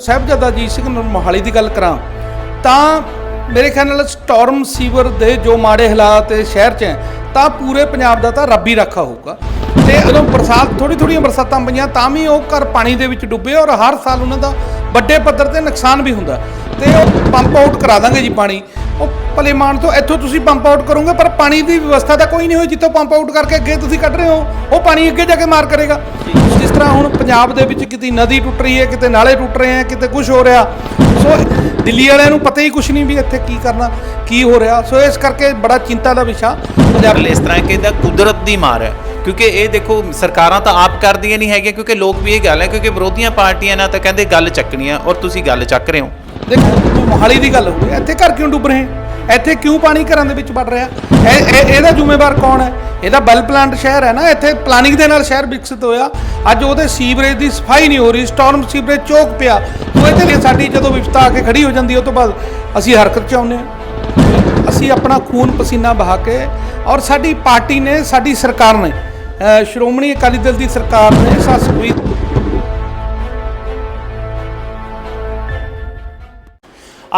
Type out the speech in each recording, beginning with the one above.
ਸਾਹਿਬਜ਼ਾਦਾ ਅਜੀਤ ਸਿੰਘ ਨੂੰ ਮੋਹਾਲੀ ਦੀ ਗੱਲ ਕਰਾਂ, ਤਾਂ ਮੇਰੇ ਖਿਆਲ ਨਾਲ ਸਟਾਰਮ ਸੀਵਰ ਦੇ ਜੋ ਮਾੜੇ ਹਾਲਾਤ ਸ਼ਹਿਰ 'ਚ ਹੈ, ਤਾਂ ਪੂਰੇ ਪੰਜਾਬ ਦਾ ਤਾਂ ਰੱਬ ਹੀ ਰੱਖਾ ਹੋਊਗਾ। ਤੇ ਜਦੋਂ ਬਰਸਾਤ ਥੋੜੀ ਥੋੜੀਆਂ ਬਰਸਾਤਾਂ ਪਈਆਂ, ਤਾਂ ਵੀ ਉਹ ਘਰ ਪਾਣੀ ਦੇ ਵਿੱਚ ਡੁੱਬੇ ਔਰ ਹਰ ਸਾਲ ਉਹਨਾਂ ਦਾ ਵੱਡੇ ਪੱਧਰ ਤੇ ਨੁਕਸਾਨ ਵੀ ਹੁੰਦਾ। ਤੇ ਉਹ ਪੰਪ ਆਊਟ ਕਰਾ ਦਾਂਗੇ ਜੀ ਪਾਣੀ। ਭਲੇਮਾਨ ਤੋਂ ਇੱਥੋਂ ਤੁਸੀਂ ਪੰਪ ਆਊਟ ਕਰੋਗੇ ਪਰ ਪਾਣੀ ਦੀ ਵਿਵਸਥਾ ਤਾਂ ਕੋਈ ਨਹੀਂ ਹੋਈ ਜਿੱਥੋਂ ਪੰਪ ਆਊਟ ਕਰਕੇ ਅੱਗੇ ਤੁਸੀਂ ਕੱਢ ਰਹੇ ਹੋ। ਉਹ ਪਾਣੀ ਅੱਗੇ ਜਾ ਕੇ ਮਾਰ ਕਰੇਗਾ। ਜਿਸ ਤਰ੍ਹਾਂ ਹੁਣ ਪੰਜਾਬ ਦੇ ਵਿੱਚ ਕਿਤੇ ਨਦੀ ਟੁੱਟ ਰਹੀ ਹੈ ਕਿਤੇ ਨਾਲੇ ਟੁੱਟ ਰਹੇ ਹੈ ਕਿਤੇ ਕੁਝ ਹੋ ਰਿਹਾ। ਸੋ ਦਿੱਲੀ ਵਾਲਿਆਂ ਨੂੰ ਪਤਾ ਹੀ ਕੁਝ ਨਹੀਂ ਵੀ ਇੱਥੇ ਕੀ ਕਰਨਾ ਕੀ ਹੋ ਰਿਹਾ। ਸੋ ਇਸ ਕਰਕੇ ਬੜਾ ਚਿੰਤਾ ਦਾ ਵਿਸ਼ਾ। ਪੰਜਾਬ ਇਸ ਤਰ੍ਹਾਂ ਕਿ ਇਹਦਾ ਕੁਦਰਤ ਦੀ ਮਾਰ ਹੈ। ਕਿਉਂਕਿ ਇਹ ਦੇਖੋ ਸਰਕਾਰਾਂ ਤਾਂ ਆਪ ਕਰਦੀਆਂ ਨਹੀਂ ਹੈਗੀਆਂ ਕਿਉਂਕਿ ਲੋਕ ਵੀ ਇਹ ਗੱਲ ਹੈ ਕਿਉਂਕਿ ਵਿਰੋਧੀਆਂ ਪਾਰਟੀਆਂ ਨਾਲ ਤਾਂ ਕਹਿੰਦੇ ਗੱਲ ਚੱਕਣੀ ਆ ਔਰ ਤੁਸੀਂ ਗੱਲ ਚੱਕ ਰਹੇ ਹੋ। ਦੇਖੋ ਮੋਹਾਲੀ ਦੀ ਗੱਲ ਹੋ ਰਹੀ ਹੈ ਇੱਥੇ ਘਰ ਕਿਉਂ ਡੁੱਬ ਰਹੇ? ਹੈ? ਇੱਥੇ ਕਿਉਂ ਪਾਣੀ ਘਰਾਂ ਦੇ ਵਿੱਚ ਵੜ ਰਿਹਾ? ਇਹ ਇਹ- ਇਹਦਾ ਜ਼ਿੰਮੇਵਾਰ ਕੌਣ ਹੈ? ਇਹਦਾ ਬਲ ਪਲਾਂਟ ਸ਼ਹਿਰ ਹੈ ਨਾ ਇੱਥੇ ਪਲਾਨਿੰਗ ਦੇ ਨਾਲ ਸ਼ਹਿਰ ਵਿਕਸਿਤ ਹੋਇਆ। ਅੱਜ ਉਹਦੇ ਸੀਵਰੇਜ ਦੀ ਸਫ਼ਾਈ ਨਹੀਂ ਹੋ ਰਹੀ ਸਟਾਰਮ ਸੀਵਰੇਜ ਚੋਕ ਪਿਆ। ਉਹ ਇਹਦੇ ਲਈ ਸਾਡੀ ਜਦੋਂ ਵਿਵਸਥਾ ਆ ਕੇ ਖੜੀ ਹੋ ਜਾਂਦੀ ਹੈ, ਉਹ ਤੋਂ ਬਾਅਦ ਅਸੀਂ ਹਰਕਤ ਚ ਆਉਂਦੇ ਹਾਂ। ਅਸੀਂ ਆਪਣਾ ਖੂਨ ਪਸੀਨਾ ਬਹਾ ਕੇ ਔਰ ਸਾਡੀ ਪਾਰਟੀ ਨੇ ਸਾਡੀ ਸਰਕਾਰ ਨੇ ਅ, ਸ਼੍ਰੋਮਣੀ ਅਕਾਲੀ ਦਲ ਦੀ ਸਰਕਾਰ ਨੇ ਸਾਸਵੀ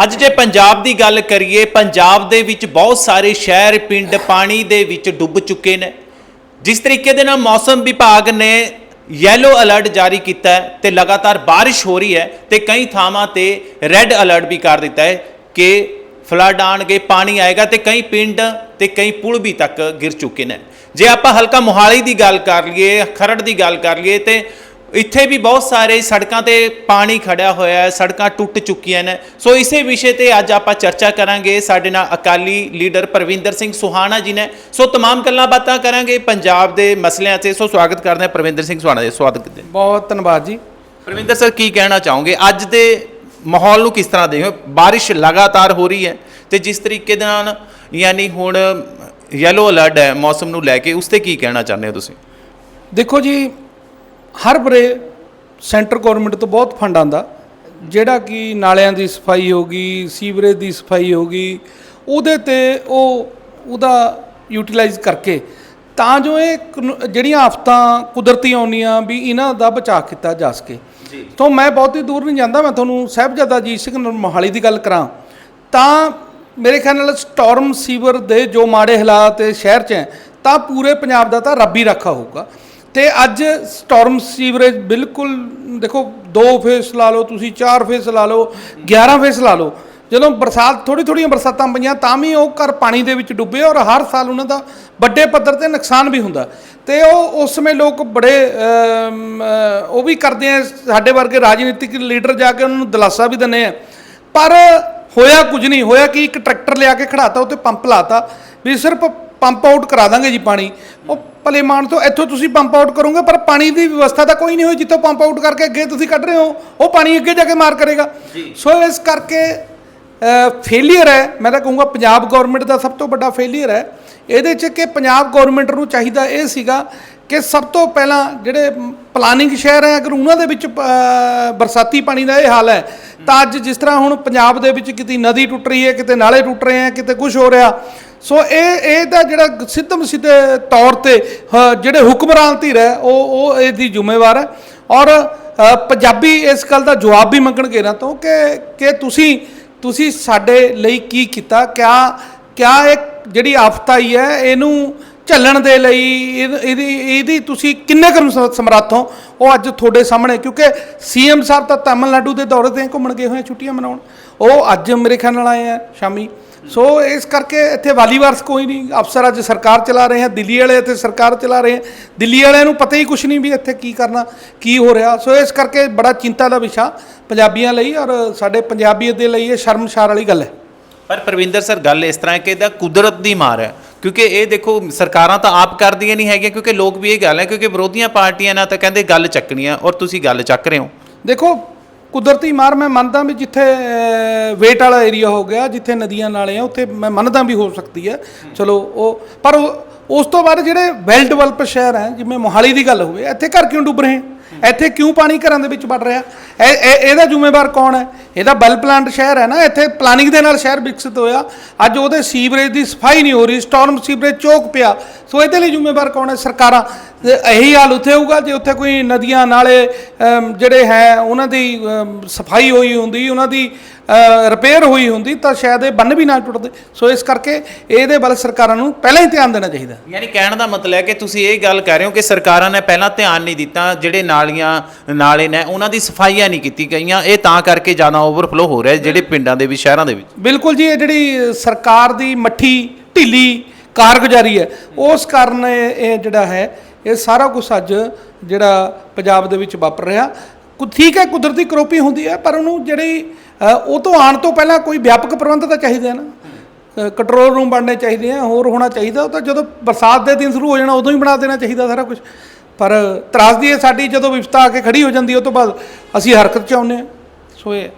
ਅੱਜ ਜੇ ਪੰਜਾਬ ਦੀ ਗੱਲ ਕਰੀਏ, ਪੰਜਾਬ ਦੇ ਵਿੱਚ ਬਹੁਤ ਸਾਰੇ ਸ਼ਹਿਰ, ਪਿੰਡ ਪਾਣੀ ਦੇ ਵਿੱਚ ਡੁੱਬ ਚੁੱਕੇ ਨੇ। ਜਿਸ ਤਰੀਕੇ ਦੇ ਨਾਲ ਮੌਸਮ ਵਿਭਾਗ ਨੇ ਯੈਲੋ ਅਲਰਟ ਜਾਰੀ ਕੀਤਾ ਹੈ ਤੇ ਲਗਾਤਾਰ ਬਾਰਿਸ਼ ਹੋ ਰਹੀ ਹੈ ਤੇ ਕਈ ਥਾਵਾਂ ਤੇ ਰੈੱਡ ਅਲਰਟ ਵੀ ਕਰ ਦਿੱਤਾ ਹੈ ਕਿ ਫਲੱਡ ਆਣਗੇ ਪਾਣੀ ਆਏਗਾ ਤੇ ਕਈ ਪਿੰਡ ਤੇ ਕਈ ਪੁਲ ਵੀ ਤੱਕ ਗਿਰ ਚੁੱਕੇ ਨੇ। ਜੇ ਆਪਾਂ ਹਲਕਾ ਮੋਹਾਲੀ ਦੀ ਗੱਲ ਕਰ ਲਈਏ, ਖਰੜ ਦੀ ਗੱਲ ਕਰ ਲਈਏ ਤੇ ਇੱਥੇ ਵੀ ਬਹੁਤ ਸਾਰੇ ਸੜਕਾਂ ਤੇ ਪਾਣੀ ਖੜਿਆ ਹੋਇਆ ਹੈ ਸੜਕਾਂ ਟੁੱਟ ਚੁੱਕੀਆਂ ਨੇ ਸੋ ਇਸੇ ਵਿਸ਼ੇ ਤੇ ਅੱਜ ਆਪਾਂ ਚਰਚਾ ਕਰਾਂਗੇ ਸਾਡੇ ਨਾਲ ਅਕਾਲੀ ਲੀਡਰ ਪ੍ਰਵਿੰਦਰ ਸਿੰਘ ਸੁਹਾਣਾ ਜੀ ਨੇ ਸੋ तमाम ਗੱਲਾਂ ਬਾਤਾਂ ਕਰਾਂਗੇ ਪੰਜਾਬ ਦੇ ਮਸਲਿਆਂ ਤੇ ਸੋ ਸਵਾਗਤ ਕਰਦੇ ਹਾਂ ਪ੍ਰਵਿੰਦਰ ਸਿੰਘ ਸੁਹਾਣਾ ਜੀ ਸਵਾਗਤ ਕਰਦੇ ਹਾਂ ਬਹੁਤ ਧੰਨਵਾਦ ਜੀ ਪ੍ਰਵਿੰਦਰ ਸਰ ਕੀ ਕਹਿਣਾ ਚਾਹੋਗੇ ਅੱਜ ਦੇ ਮਾਹੌਲ ਨੂੰ ਕਿਸ ਤਰ੍ਹਾਂ ਦੇਖੋ ਬਾਰਿਸ਼ ਲਗਾਤਾਰ ਹੋ ਰਹੀ ਹੈ ਤੇ ਜਿਸ ਤਰੀਕੇ ਦੇ ਨਾਲ ਯਾਨੀ ਹੁਣ ਯੈਲੋ ਅਲਰਟ ਹੈ ਮੌਸਮ ਨੂੰ ਲੈ ਕੇ ਉਸ ਤੇ ਕੀ ਕਹਿਣਾ ਚਾਹੁੰਦੇ ਹੋ ਤੁਸੀਂ ਦੇਖੋ ਜੀ ਹਰ ਬਰੇ ਸੈਂਟਰ ਗਵਰਨਮੈਂਟ ਤੋਂ ਬਹੁਤ ਫੰਡ ਆਂਦਾ ਜਿਹੜਾ ਕਿ ਨਾਲਿਆਂ ਦੀ ਸਫ਼ਾਈ ਹੋ ਗਈ ਸੀਵਰੇਜ ਦੀ ਸਫ਼ਾਈ ਹੋ ਗਈ ਉਹਦੇ ਤੇ ਉਹ ਉਹਦਾ ਯੂਟਿਲਾਈਜ਼ ਕਰਕੇ ਤਾਂ ਜੋ ਇਹ ਜਿਹੜੀਆਂ ਆਫਤਾਂ ਕੁਦਰਤੀ ਆਉਂਦੀਆਂ ਵੀ ਇਹਨਾਂ ਦਾ ਬਚਾਅ ਕੀਤਾ ਜਾ ਸਕੇ। ਜੀ। ਤੋਂ ਮੈਂ ਬਹੁਤੀ ਦੂਰ ਨਹੀਂ ਜਾਂਦਾ ਮੈਂ ਤੁਹਾਨੂੰ ਸਾਹਿਬਜ਼ਾਦਾ ਅਜੀਤ ਸਿੰਘ ਮੋਹਾਲੀ ਦੀ ਗੱਲ ਕਰਾਂ। ਤਾਂ ਮੇਰੇ ਖਿਆਲ ਨਾਲ ਸਟਾਰਮ ਸੀਵਰ ਦੇ ਜੋ ਮਾੜੇ ਹਾਲਾਤ ਸ਼ਹਿਰ 'ਚ ਹੈ ਤਾਂ ਪੂਰੇ ਪੰਜਾਬ ਦਾ ਤਾਂ ਰੱਬ ਹੀ ਰੱਖਾ ਹੋਊਗਾ। ਤੇ ਅੱਜ ਸਟਾਰਮ ਸੀਵਰੇਜ ਬਿਲਕੁਲ, ਦੇਖੋ, ਦੋ ਫੇਸ ਲਾ ਲਓ ਤੁਸੀਂ, ਚਾਰ ਫੇਸ ਲਾ ਲਓ 11 ਫੇਸ ਲਾ ਲਓ। ਜਦੋਂ ਬਰਸਾਤ ਥੋੜੀ ਥੋੜੀਆਂ ਬਰਸਾਤਾਂ ਪਈਆਂ, ਤਾਂ ਵੀ ਉਹ ਘਰ ਪਾਣੀ ਦੇ ਵਿੱਚ ਡੁੱਬੇ ਔਰ ਹਰ ਸਾਲ ਉਹਨਾਂ ਦਾ ਵੱਡੇ ਪੱਧਰ ਤੇ ਨੁਕਸਾਨ ਵੀ ਹੁੰਦਾ। ਤੇ ਉਹ ਉਸ ਸਮੇਂ ਲੋਕ ਬੜੇ ਉਹ ਵੀ ਕਰਦੇ ਆ, ਸਾਡੇ ਵਰਗੇ ਰਾਜਨੀਤਿਕ ਲੀਡਰ ਜਾ ਕੇ ਉਹਨਾਂ ਨੂੰ ਦਿਲਾਸਾ ਵੀ ਦਿੰਦੇ ਆ। ਪਰ ਹੋਇਆ ਕੁਝ ਨਹੀਂ, ਹੋਇਆ ਕਿ ਇੱਕ ਟਰੈਕਟਰ ਲਿਆ ਕੇ ਖੜਾਤਾ ਉੱਤੇ ਪੰਪ ਲਾਤਾ, ਵੀ ਸਿਰਫ ਪੰਪ ਆਊਟ ਕਰਾ ਦਾਂਗੇ ਜੀ ਪਾਣੀ। ਉਹ ਭਲੇਮਾਨ ਤੋਂ ਇੱਥੋਂ ਤੁਸੀਂ ਪੰਪ ਆਊਟ ਕਰੋਗੇ ਪਰ ਪਾਣੀ ਦੀ ਵਿਵਸਥਾ ਤਾਂ ਕੋਈ ਨਹੀਂ ਹੋਈ ਜਿੱਥੋਂ ਪੰਪ ਆਊਟ ਕਰਕੇ ਅੱਗੇ ਤੁਸੀਂ ਕੱਢ ਰਹੇ ਹੋ। ਉਹ ਪਾਣੀ ਅੱਗੇ ਜਾ ਕੇ ਮਾਰ ਕਰੇਗਾ। ਸੋ ਇਸ ਕਰਕੇ ਫੇਲਿਅਰ ਹੈ। ਮੈਂ ਤਾਂ ਕਹੂੰਗਾ ਪੰਜਾਬ ਗਵਰਨਮੈਂਟ ਦਾ ਸਭ ਤੋਂ ਵੱਡਾ ਫੇਲਿਅਰ ਹੈ। ਇਹਦੇ 'ਚ ਕਿ ਪੰਜਾਬ ਗਵਰਨਮੈਂਟ ਨੂੰ ਚਾਹੀਦਾ ਇਹ ਸੀਗਾ ਕਿ ਸਭ ਤੋਂ ਪਹਿਲਾਂ ਜਿਹੜੇ ਪਲਾਨਿੰਗ ਸ਼ਹਿਰ ਹੈ ਅਗਰ ਉਹਨਾਂ ਦੇ ਵਿੱਚ ਬਰਸਾਤੀ ਪਾਣੀ ਦਾ ਇਹ ਹਾਲ ਹੈ ਤਾਂ ਅੱਜ ਜਿਸ ਤਰ੍ਹਾਂ ਹੁਣ ਪੰਜਾਬ ਦੇ ਵਿੱਚ ਕਿਤੇ ਨਦੀ ਟੁੱਟ ਰਹੀ ਹੈ ਕਿਤੇ ਨਾਲੇ ਟੁੱਟ ਰਹੇ ਹੈ ਕਿਤੇ ਕੁਝ ਹੋ ਰਿਹਾ ਸੋ ਇਹ ਇਹ ਦਾ ਜਿਹੜਾ ਸਿੱਧਮ ਸਿੱਧੇ ਤੌਰ ਤੇ, ਹ- ਜਿਹੜੇ ਹੁਕਮਰਾਨ ਧਿਰ ਹੈ, ਉਹ ਉਹ ਇਹਦੀ ਜ਼ਿੰਮੇਵਾਰ ਹੈ। ਔਰ ਪੰਜਾਬੀ ਇਸ ਗੱਲ ਦਾ ਜਵਾਬ ਵੀ ਮੰਗਣਗੇ ਨਾ ਤੋਂ ਕਿ ਕਿ ਤੁਸੀਂ ਤੁਸੀਂ ਸਾਡੇ ਲਈ ਕੀ ਕੀਤਾ? ਕਿਆ ਕਿਆ ਇਹ ਜਿਹੜੀ ਆਫਤ ਆਈ ਹੈ, ਇਹਨੂੰ ਝੱਲਣ ਦੇ ਲਈ, ਇਹਦੀ ਇਹਦੀ ਤੁਸੀਂ ਕਿੰਨੇ ਕੁ ਸਮਰੱਥ ਹੋ? ਉਹ ਅੱਜ ਤੁਹਾਡੇ ਸਾਹਮਣੇ, ਕਿਉਂਕਿ ਸੀਐਮ ਸਾਹਿਬ ਤਾਂ ਤਾਮਿਲਨਾਡੂ ਦੇ ਦੌਰੇ ਤੇ ਘੁੰਮਣ ਗਏ ਹੋਏ ਛੁੱਟੀਆਂ ਮਨਾਉਣ। ਉਹ ਅੱਜ ਮੇਰੇ ਖਿਆਲ ਨਾਲ ਆਏ ਆ ਸ਼ਾਮੀ। ਸੋ ਇਸ ਕਰਕੇ ਇੱਥੇ ਵਾਲੀਵਾਰਸ ਕੋਈ ਨਹੀਂ ਅਫਸਰ ਅੱਜ ਸਰਕਾਰ ਚਲਾ ਰਹੇ ਆ ਦਿੱਲੀ ਵਾਲੇ ਇੱਥੇ ਸਰਕਾਰ ਚਲਾ ਰਹੇ ਆ। ਦਿੱਲੀ ਵਾਲਿਆਂ ਨੂੰ ਪਤਾ ਹੀ ਕੁਝ ਨਹੀਂ ਵੀ ਇੱਥੇ ਕੀ ਕਰਨਾ ਕੀ ਹੋ ਰਿਹਾ। ਸੋ ਇਸ ਕਰਕੇ ਬੜਾ ਚਿੰਤਾ ਦਾ ਵਿਸ਼ਾ ਪੰਜਾਬੀਆਂ ਲਈ ਔਰ ਸਾਡੇ ਪੰਜਾਬੀਅਤ ਦੇ ਲਈ ਇਹ ਸ਼ਰਮਸ਼ਾਰ ਵਾਲੀ ਗੱਲ ਹੈ। ਪਰ ਪ੍ਰਵਿੰਦਰ ਸਰ ਗੱਲ ਇਸ ਤਰ੍ਹਾਂ ਹੈ ਕਿ ਇਹਦਾ ਕੁਦਰਤ ਦੀ ਮਾਰ ਹੈ। ਕਿਉਂਕਿ ਇਹ ਦੇਖੋ ਸਰਕਾਰਾਂ ਤਾਂ ਆਪ ਕਰਦੀਆਂ ਨਹੀਂ ਹੈਗੀਆਂ ਕਿਉਂਕਿ ਲੋਕ ਵੀ ਇਹ ਗੱਲ ਹੈ ਕਿਉਂਕਿ ਵਿਰੋਧੀਆਂ ਪਾਰਟੀਆਂ ਨਾਲ ਤਾਂ ਕਹਿੰਦੇ ਗੱਲ ਚੱਕਣੀ ਆ ਔਰ ਤੁਸੀਂ ਗੱਲ ਚੱਕ ਰਹੇ ਹੋ। ਦੇਖੋ ਕੁਦਰਤੀ ਮਾਰ ਮੈਂ ਮੰਨਦਾ ਵੀ ਜਿੱਥੇ ਵੇਟ ਵਾਲਾ ਏਰੀਆ ਹੋ ਗਿਆ, ਜਿੱਥੇ ਨਦੀਆਂ ਨਾਲੇ ਆ, ਉੱਥੇ ਮੈਂ ਮੰਨਦਾ ਵੀ ਹੋ ਸਕਦੀ ਹੈ। ਚਲੋ, ਉਹ, ਪਰ ਉਸ ਤੋਂ ਬਾਅਦ ਜਿਹੜੇ ਵੈਲ ਡਿਵੈਲਪ ਸ਼ਹਿਰ ਹੈ, ਜਿਵੇਂ ਮੋਹਾਲੀ ਦੀ ਗੱਲ ਹੋਵੇ, ਇੱਥੇ ਘਰ ਕਿਉਂ ਡੁੱਬ ਰਹੇ? ਇੱਥੇ ਕਿਉਂ ਪਾਣੀ ਘਰਾਂ ਦੇ ਵਿੱਚ ਵੜ ਰਿਹਾ? ਇਹ, ਇਹ- ਇਹਦਾ ਜ਼ਿੰਮੇਵਾਰ ਕੌਣ ਹੈ? ਇਹਦਾ ਵੈਲ ਪਲਾਂਟ ਸ਼ਹਿਰ ਹੈ ਨਾ, ਇੱਥੇ ਪਲਾਨਿੰਗ ਦੇ ਨਾਲ ਸ਼ਹਿਰ ਵਿਕਸਿਤ ਹੋਇਆ। ਅੱਜ ਉਹਦੇ ਸੀਵਰੇਜ ਦੀ ਸਫ਼ਾਈ ਨਹੀਂ ਹੋ ਰਹੀ ਸਟਾਰਮ ਸੀਵਰੇਜ ਚੋਕ ਪਿਆ। ਸੋ ਇਹਦੇ ਲਈ ਜ਼ਿੰਮੇਵਾਰ ਕੌਣ ਹੈ ਸਰਕਾਰਾਂ? ਇਹੀ ਹਾਲ ਉੱਥੇ ਹੋਊਗਾ, ਜੇ ਉੱਥੇ ਕੋਈ ਨਦੀਆਂ ਨਾਲੇ ਜਿਹੜੇ ਹੈ, ਉਹਨਾਂ ਦੀ ਸਫ਼ਾਈ ਹੋਈ ਹੁੰਦੀ, ਉਹਨਾਂ ਦੀ ਰਿਪੇਅਰ ਹੋਈ ਹੁੰਦੀ, ਤਾਂ ਸ਼ਾਇਦ ਇਹ ਬੰਨ ਵੀ ਨਾ ਟੁੱਟਦੇ। ਸੋ ਇਸ ਕਰਕੇ ਇਹਦੇ ਵੱਲ ਸਰਕਾਰਾਂ ਨੂੰ ਪਹਿਲਾਂ ਹੀ ਧਿਆਨ ਦੇਣਾ ਚਾਹੀਦਾ। ਯਾਨੀ ਕਹਿਣ ਦਾ ਮਤਲਬ ਹੈ ਕਿ ਤੁਸੀਂ ਇਹ ਗੱਲ ਕਹਿ ਰਹੇ ਹੋ ਕਿ ਸਰਕਾਰਾਂ ਨੇ ਪਹਿਲਾਂ ਧਿਆਨ ਨਹੀਂ ਦਿੱਤਾ, ਜਿਹੜੇ ਨਾਲੀਆਂ, ਨਾਲੇ ਨੇ ਉਹਨਾਂ ਦੀ ਸਫਾਈਆਂ ਨਹੀਂ ਕੀਤੀ ਗਈਆਂ। ਇਹ ਤਾਂ ਕਰਕੇ ਜ਼ਿਆਦਾ ਓਵਰਫਲੋ ਹੋ ਰਿਹਾ ਜਿਹੜੇ ਪਿੰਡਾਂ ਦੇ ਵਿੱਚ, ਸ਼ਹਿਰਾਂ ਦੇ ਵਿੱਚ। ਬਿਲਕੁਲ ਜੀ, ਇਹ ਜਿਹੜੀ ਸਰਕਾਰ ਦੀ ਮੱਠੀ ਢਿੱਲੀ ਕਾਰਗੁਜ਼ਾਰੀ ਹੈ, ਉਸ ਕਾਰਨ ਇਹ ਜਿਹੜਾ ਹੈ, ਇਹ ਸਾਰਾ ਕੁਝ ਅੱਜ ਜਿਹੜਾ ਪੰਜਾਬ ਦੇ ਵਿੱਚ ਵਾਪਰ ਰਿਹਾ। ਕੁ, ਠੀਕ ਹੈ, ਕੁਦਰਤੀ ਕਰੋਪੀ ਹੁੰਦੀ ਹੈ, ਪਰ ਉਹਨੂੰ ਜਿਹੜੀ ਉਹ ਤੋਂ ਆਉਣ ਤੋਂ ਪਹਿਲਾਂ ਕੋਈ ਵਿਆਪਕ ਪ੍ਰਬੰਧ ਤਾਂ ਚਾਹੀਦਾ ਹੈ ਨਾ। ਕੰਟਰੋਲ ਰੂਮ ਬਣਨੇ ਚਾਹੀਦੇ ਆ, ਹੋਰ ਹੋਣਾ ਚਾਹੀਦਾ, ਉਹ ਤਾਂ ਜਦੋਂ ਬਰਸਾਤ ਦੇ ਦਿਨ ਸ਼ੁਰੂ ਹੋ ਜਾਣਾ, ਉਦੋਂ ਹੀ ਬਣਾ ਦੇਣਾ ਚਾਹੀਦਾ ਸਾਰਾ ਕੁਝ। ਪਰ ਤਰਾਸਦੀ ਹੈ ਸਾਡੀ ਜਦੋਂ ਵਿਵਸਥਾ ਆ ਕੇ ਖੜੀ ਹੋ ਜਾਂਦੀ ਹੈ ਉਹ ਤੋਂ ਬਾਅਦ ਅਸੀਂ ਹਰਕਤ ਚ ਆਉਂਦੇ ਹਾਂ। ਸੋ ਇਹ।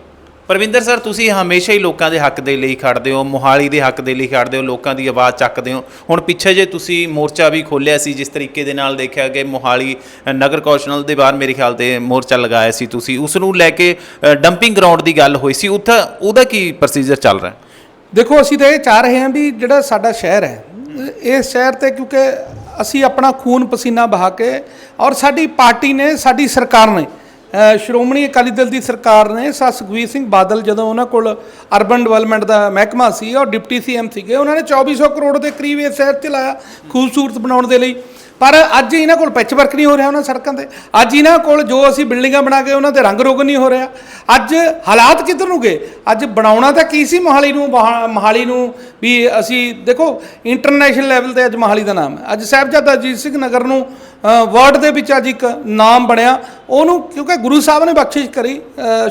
ਪਰਵਿੰਦਰ ਸਰ ਤੁਸੀਂ ਹਮੇਸ਼ਾ ਹੀ ਲੋਕਾਂ ਦੇ ਹੱਕ ਦੇ ਲਈ ਖੜਦੇ ਹੋ ਮੋਹਾਲੀ ਦੇ ਹੱਕ ਦੇ ਲਈ ਖੜਦੇ ਹੋ ਲੋਕਾਂ ਦੀ ਆਵਾਜ਼ ਚੱਕਦੇ ਹੋ। ਹੁਣ ਪਿੱਛੇ ਜੇ ਤੁਸੀਂ ਮੋਰਚਾ ਵੀ ਖੋਲ੍ਹਿਆ ਸੀ ਜਿਸ ਤਰੀਕੇ ਦੇ ਨਾਲ ਦੇਖਿਆ ਕਿ ਮੋਹਾਲੀ ਨਗਰ ਕੌਂਸਲ ਦੇ ਬਾਹਰ ਮੇਰੇ ਖਿਆਲ ਤੇ ਮੋਰਚਾ ਲਗਾਇਆ ਸੀ ਤੁਸੀਂ ਉਸ ਨੂੰ ਲੈ ਕੇ ਡੰਪਿੰਗ ਗਰਾਊਂਡ ਦੀ ਗੱਲ ਹੋਈ ਸੀ। ਉੱਥੇ ਉਹਦਾ ਕੀ ਪ੍ਰੋਸੀਜਰ ਚੱਲ ਰਿਹਾ? ਦੇਖੋ ਅਸੀਂ ਤਾਂ ਇਹ ਚਾਹ ਰਹੇ ਹਾਂ ਵੀ ਜਿਹੜਾ ਸਾਡਾ ਸ਼ਹਿਰ ਹੈ ਇਸ ਸ਼ਹਿਰ ਤੇ ਕਿਉਂਕਿ ਅਸੀਂ ਆਪਣਾ ਖੂਨ ਪਸੀਨਾ ਬਹਾ ਕੇ ਔਰ ਸਾਡੀ ਪਾਰਟੀ ਨੇ, ਸਾਡੀ ਸਰਕਾਰ ਨੇ ਸ਼੍ਰੋਮਣੀ ਅਕਾਲੀ ਦਲ ਦੀ ਸਰਕਾਰ ਨੇ, ਸਰ ਸੁਖਬੀਰ ਸਿੰਘ ਬਾਦਲ ਜਦੋਂ ਉਹਨਾਂ ਕੋਲ ਅਰਬਨ ਡਿਵੈਲਪਮੈਂਟ ਦਾ ਮਹਿਕਮਾ ਸੀ ਔਰ ਡਿਪਟੀ ਸੀਐਮ ਸੀਗੇ, ਉਹਨਾਂ ਨੇ 2400 ਕਰੋੜ ਦੇ ਕਰੀਬ ਇਹ ਸ਼ਹਿਰ 'ਚ ਲਾਇਆ ਖੂਬਸੂਰਤ ਬਣਾਉਣ ਦੇ ਲਈ। ਪਰ ਅੱਜ ਇਹਨਾਂ ਕੋਲ ਪੈਚ ਵਰਕ ਨਹੀਂ ਹੋ ਰਿਹਾ ਉਹਨਾਂ ਸੜਕਾਂ ਤੇ। ਅੱਜ ਇਹਨਾਂ ਕੋਲ ਜੋ ਅਸੀਂ ਬਿਲਡਿੰਗਾਂ ਬਣਾ ਕੇ ਉਹਨਾਂ ਤੇ ਰੰਗ ਰੋਗਨ ਨਹੀਂ ਹੋ ਰਿਹਾ। ਅੱਜ ਹਾਲਾਤ ਕਿੱਧਰ ਨੂੰ ਗਏ? ਅੱਜ ਬਣਾਉਣਾ ਤਾਂ ਕੀ ਸੀ ਮੋਹਾਲੀ ਨੂੰ? ਮੋਹਾ- ਮੋਹਾਲੀ ਨੂੰ ਵੀ ਅਸੀਂ ਦੇਖੋ ਇੰਟਰਨੈਸ਼ਨਲ ਲੈਵਲ ਤੇ ਅੱਜ ਮੋਹਾਲੀ ਦਾ ਨਾਮ ਹੈ। ਅੱਜ ਸਾਹਿਬਜ਼ਾਦਾ ਅਜੀਤ ਸਿੰਘ ਨਗਰ ਨੂੰ ਵਰਲਡ ਦੇ ਵਿੱਚ ਅੱਜ ਇੱਕ ਨਾਮ ਬਣਿਆ। ਉਹਨੂੰ ਕਿਉਂਕਿ ਗੁਰੂ ਸਾਹਿਬ ਨੇ ਬਖਸ਼ਿਸ਼ ਕਰੀ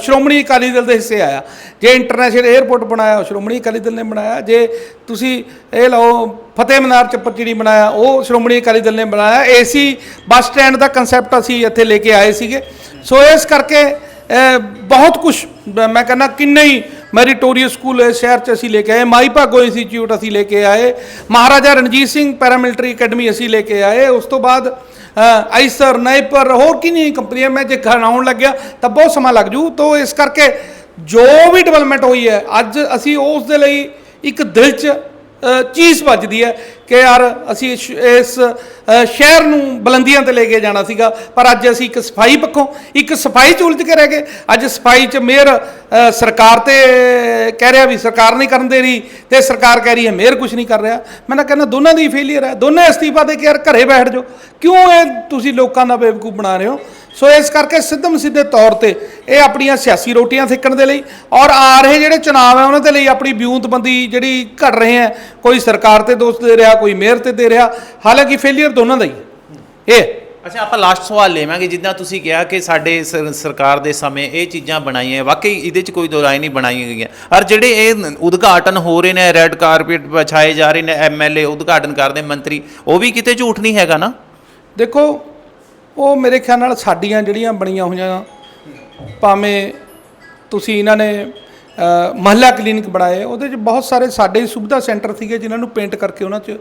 ਸ਼੍ਰੋਮਣੀ ਅਕਾਲੀ ਦਲ ਦੇ ਹਿੱਸੇ ਆਇਆ। ਜੇ ਇੰਟਰਨੈਸ਼ਨਲ 에ਅਰਪੋਰਟ ਬਣਾਇਆ, ਉਹ ਸ਼੍ਰੋਮਣੀ ਅਕਾਲੀ ਦਲ ਨੇ ਬਣਾਇਆ। ਜੇ ਤੁਸੀਂ ਇਹ ਲਓ, ਫਤਿਹ ਮਨਾਰ ਚੱਪੜ ਚਿੜੀ ਬਣਾਇਆ, ਉਹ ਸ਼੍ਰੋਮਣੀ ਅਕਾਲੀ ਦਲ ਨੇ ਬਣਾਇਆ। ਏਸੀ ਬੱਸ ਸਟੈਂਡ ਦਾ ਕਨਸੈਪਟ ਅਸੀਂ ਇੱਥੇ ਲੈ ਕੇ ਆਏ ਸੀਗੇ। ਸੋ ਇਸ ਕਰਕੇ ਬਹੁਤ ਕੁਝ ਮੈਂ ਕਹਿੰਦਾ ਕਿੰਨੇ ਹੀ ਮੈਰੀਟੋਰੀਅਸ ਸਕੂਲ ਇਸ ਸ਼ਹਿਰ 'ਚ ਅਸੀਂ ਲੈ ਕੇ ਆਏ। ਮਾਈ ਭਾਗੋ ਇੰਸਟੀਚਿਊਟ ਅਸੀਂ ਲੈ ਕੇ ਆਏ। ਮਹਾਰਾਜਾ ਰਣਜੀਤ ਸਿੰਘ ਪੈਰਾਮਿਲਟਰੀ ਅਕੈਡਮੀ ਅਸੀਂ ਲੈ ਕੇ ਆਏ। ਉਸ ਤੋਂ ਬਾਅਦ ਆਈਸਰ ਨਾਈਪਰ ਹੋਰ ਕਿੰਨੀ ਕੰਪਨੀਆਂ, ਮੈਂ ਜੇ ਗਣਾਉਣ ਲੱਗਿਆ, ਤਾਂ ਬਹੁਤ ਸਮਾਂ ਲੱਗ ਜੂ। ਤੋਂ ਇਸ ਕਰਕੇ ਜੋ ਵੀ ਡਿਵੈਲਪਮੈਂਟ ਹੋਈ ਹੈ, ਅੱਜ ਅਸੀਂ ਉਸ ਦੇ ਲਈ ਇੱਕ ਦਿਲ 'ਚ ਚੀਜ਼ ਵੱਜਦੀ ਹੈ ਕਿ ਯਾਰ ਅਸੀਂ ਸ਼ ਇਸ ਅ, ਸ਼ਹਿਰ ਨੂੰ ਬੁਲੰਦੀਆਂ ਤੇ ਲੈ ਕੇ ਜਾਣਾ ਸੀਗਾ ਪਰ ਅੱਜ ਅਸੀਂ ਇੱਕ ਸਫ਼ਾਈ ਪੱਖੋਂ ਇੱਕ ਸਫ਼ਾਈ ਚ ਉਲਝ ਕੇ ਰਹਿ ਗਏ। ਅੱਜ ਸਫ਼ਾਈ ਚ ਮੇਅਰ ਅ, ਸਰਕਾਰ ਤੇ ਕਹਿ ਰਿਹਾ ਵੀ ਸਰਕਾਰ ਨਹੀਂ ਕਰਨ ਦੇ ਰਹੀ ਤੇ ਸਰਕਾਰ ਕਹਿ ਰਹੀ ਹੈ ਮੇਅਰ ਕੁਝ ਨਹੀਂ ਕਰ ਰਿਹਾ। ਮੈਂ ਨਾ ਕਹਿੰਦਾ ਦੋਨਾਂ ਦੀ ਫੇਲੀਅਰ ਹੈ। ਦੋਨੇ ਅਸਤੀਫਾ ਦੇ ਕੇ ਯਾਰ ਘਰੇ ਬੈਠ ਜਾਓ। ਕਿਉਂ ਇਹ ਤੁਸੀਂ ਲੋਕਾਂ ਦਾ ਬੇਵਕੂਫ ਬਣਾ ਰਹੇ ਹੋ? ਸੋ ਇਸ ਕਰਕੇ ਸਿੱਧਮ ਸਿੱਧੇ ਤੌਰ ਤੇ ਇਹ ਆਪਣੀਆਂ ਸਿਆਸੀ ਰੋਟੀਆਂ ਸੇਕਣ ਦੇ ਲਈ ਔਰ ਆ ਰਹੇ ਜਿਹੜੇ ਚੁਣਾਵ ਹੈ ਉਹਨਾਂ ਦੇ ਲਈ ਆਪਣੀ ਵਿਉਂਤਬੰਦੀ ਜਿਹੜੀ ਘੜ ਰਹੇ ਹੈ ਕੋਈ ਸਰਕਾਰ ਤੇ ਦੋਸ਼ ਦੇ ਰਿਹਾ ਕੋਈ ਮੇਅਰ ਤੇ ਦੇ ਰਿਹਾ ਹਾਲਾਂਕਿ ਫੇਲਿਅਰ ਦੋਨਾਂ ਦਾ ਹੀ ਹੈ ਇਹ। ਅੱਛਾ ਆਪਾਂ ਲਾਸਟ ਸਵਾਲ ਲੇਵਾਂਗੇ ਜਿੱਦਾਂ ਤੁਸੀਂ ਕਿਹਾ ਕਿ ਸਾਡੇ ਸਰ- ਸਰਕਾਰ ਦੇ ਸਮੇਂ ਇਹ ਚੀਜ਼ਾਂ ਬਣਾਈਆਂ ਵਾਕਈ ਇਹਦੇ 'ਚ ਕੋਈ ਦੋ ਰਾਏ ਨਹੀਂ ਬਣਾਈਆਂ ਗਈਆਂ। ਔਰ ਜਿਹੜੇ ਇਹ ਉਦਘਾਟਨ ਹੋ ਰਹੇ ਨੇ ਰੈੱਡ ਕਾਰਪੇਟ ਵਿਛਾਏ ਜਾ ਰਹੇ ਨੇ ਐਮਐਲਏ ਉਦਘਾਟਨ ਕਰਦੇ ਮੰਤਰੀ ਉਹ ਵੀ ਕਿਤੇ ਝੂਠ ਨਹੀਂ ਹੈਗਾ ਨਾ? ਦੇਖੋ ਉਹ ਮੇਰੇ ਖਿਆਲ ਨਾਲ ਸਾਡੀਆਂ ਜਿਹੜੀਆਂ ਬਣੀਆਂ ਹੋਈਆਂ ਭਾਵੇਂ ਤੁਸੀਂ ਇਹਨਾਂ ਨੇ ਮਹੱਲਾ ਕਲੀਨਿਕ ਬਣਾਏ ਉਹਦੇ 'ਚ ਬਹੁਤ ਸਾਰੇ ਸਾਡੇ ਸੁਵਿਧਾ ਸੈਂਟਰ ਸੀਗੇ ਜਿਨ੍ਹਾਂ ਨੂੰ ਪੇਂਟ ਕਰਕੇ ਉਹਨਾਂ 'ਚ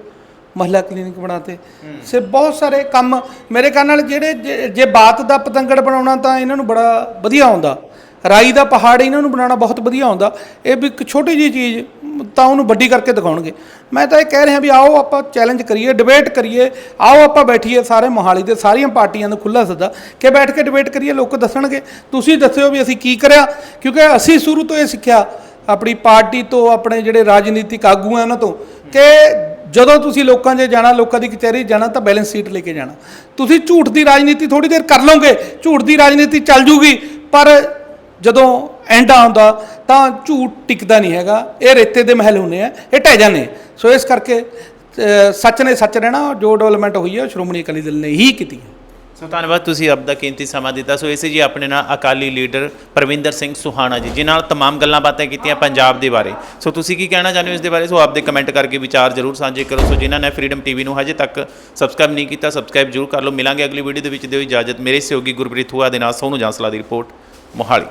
ਮਹੱਲਾ ਕਲੀਨਿਕ ਬਣਾਤੇ। ਸੇ ਬਹੁਤ ਸਾਰੇ ਕੰਮ ਮੇਰੇ ਖਿਆਲ ਨਾਲ ਜਿਹੜੇ ਜੇ- ਜੇ ਬਾਤ ਦਾ ਪਤੰਗੜ ਬਣਾਉਣਾ ਤਾਂ ਇਹਨਾਂ ਨੂੰ ਬੜਾ ਵਧੀਆ ਆਉਂਦਾ। ਰਾਈ ਦਾ ਪਹਾੜ ਇਹਨਾਂ ਨੂੰ ਬਣਾਉਣਾ ਬਹੁਤ ਵਧੀਆ ਆਉਂਦਾ। ਇਹ ਵੀ ਇੱਕ ਛੋਟੀ ਜਿਹੀ ਚੀਜ਼ ਤਾਂ ਉਹਨੂੰ ਵੱਡੀ ਕਰਕੇ ਦਿਖਾਉਣਗੇ। ਮੈਂ ਤਾਂ ਇਹ ਕਹਿ ਰਿਹਾ ਵੀ ਆਓ ਆਪਾਂ ਚੈਲੰਜ ਕਰੀਏ ਡਿਬੇਟ ਕਰੀਏ, ਆਓ ਆਪਾਂ ਬੈਠੀਏ ਸਾਰੇ ਮੋਹਾਲੀ ਦੇ, ਸਾਰੀਆਂ ਪਾਰਟੀਆਂ ਨੂੰ ਖੁੱਲਾ ਸੱਦਾ ਕਿ ਬੈਠ ਕੇ ਡਿਬੇਟ ਕਰੀਏ, ਲੋਕ ਦੱਸਣਗੇ। ਤੁਸੀਂ ਦੱਸਿਓ ਵੀ ਅਸੀਂ ਕੀ ਕਰਿਆ, ਕਿਉਂਕਿ ਅਸੀਂ ਸ਼ੁਰੂ ਤੋਂ ਇਹ ਸਿੱਖਿਆ, ਆਪਣੀ ਪਾਰਟੀ ਤੋਂ, ਆਪਣੇ ਜਿਹੜੇ ਰਾਜਨੀਤਿਕ ਆਗੂ ਆ ਉਹਨਾਂ ਤੋਂ, ਕਿ ਜਦੋਂ ਤੁਸੀਂ ਲੋਕਾਂ 'ਚ ਜਾਣਾ, ਲੋਕਾਂ ਦੀ ਕਚਹਿਰੀ ਜਾਣਾ, ਤਾਂ ਬੈਲੈਂਸ ਸੀਟ ਲੈ ਕੇ ਜਾਣਾ। ਤੁਸੀਂ ਝੂਠ ਦੀ ਰਾਜਨੀਤੀ ਥੋੜੀ ਦੇਰ ਕਰ ਲਓਗੇ, ਝੂਠ ਦੀ ਰਾਜਨੀਤੀ ਚੱਲ ਜੂਗੀ, ਪਰ ਜਦੋਂ ਐਂਡ ਆਉਂਦਾ ਤਾਂ ਝੂਠ ਟਿਕਦਾ ਨਹੀਂ ਹੈਗਾ। ਇਹ ਰੇਤੇ ਦੇ ਮਹਿਲ ਹੁੰਨੇ ਆ, ਇਹ ਢਹਿ ਜਾਂਦੇ ਸੋ ਇਸ ਕਰਕੇ ਸੱਚ ਨੇ ਸੱਚ ਰਹਿਣਾ, ਜੋ ਡਿਵੈਲਪਮੈਂਟ ਹੋਈ ਹੈ ਸ਼੍ਰੋਮਣੀ ਅਕਾਲੀ ਦਲ ਨੇ ਹੀ ਕੀਤੀ ਹੈ ਸੋ ਧੰਨਵਾਦ, ਤੁਸੀਂ ਆਪ ਕੀਮਤੀ ਸਮਾਂ ਦਿੱਤਾ। ਸੋ ਇਸੇ ਜੀ ਆਪਣੇ ਨਾਲ ਅਕਾਲੀ ਲੀਡਰ ਪਰਵਿੰਦਰ ਸਿੰਘ ਸੁਹਾਣਾ ਜੀ, ਜਿਨ੍ਹਾਂ ਨਾਲ ਤਮਾਮ ਗੱਲਾਂ ਬਾਤਾਂ ਕੀਤੀਆਂ ਪੰਜਾਬ ਦੇ ਬਾਰੇ। ਸੋ ਤੁਸੀਂ ਕੀ ਕਹਿਣਾ ਚਾਹੁੰਦੇ ਹੋ ਇਸ ਦੇ ਬਾਰੇ? ਸੋ ਆਪਦੇ ਕਮੈਂਟ ਕਰਕੇ ਵਿਚਾਰ ਜ਼ਰੂਰ ਸਾਂਝੇ ਕਰੋ। ਸੋ ਜਿਨ੍ਹਾਂ ਨੇ ਫਰੀडम ਟੀਵੀ ਨੂੰ ਹਜੇ ਤੱਕ ਸਬਸਕ੍ਰਾਈਬ ਨਹੀਂ ਕੀਤਾ ਸਬਸਕ੍ਰਾਈਬ ਜ਼ਰੂਰ ਕਰ ਲਓ। ਮਿਲਾਂਗੇ ਅਗਲੀ ਵੀਡੀਓ ਦੇ ਵਿੱਚ। ਦਿਓ ਇਜਾਜ਼ਤ। ਮੇਰੇ ਸਹਿਯੋਗੀ ਗੁਰਪ੍ਰੀਤ ਹੂਆ ਦੇ ਨਾਲ ਸੋਨੂੰ ਜਾਂਸਲਾ ਦੀ ਰਿਪੋਰਟ, ਮੋਹਾਲੀ।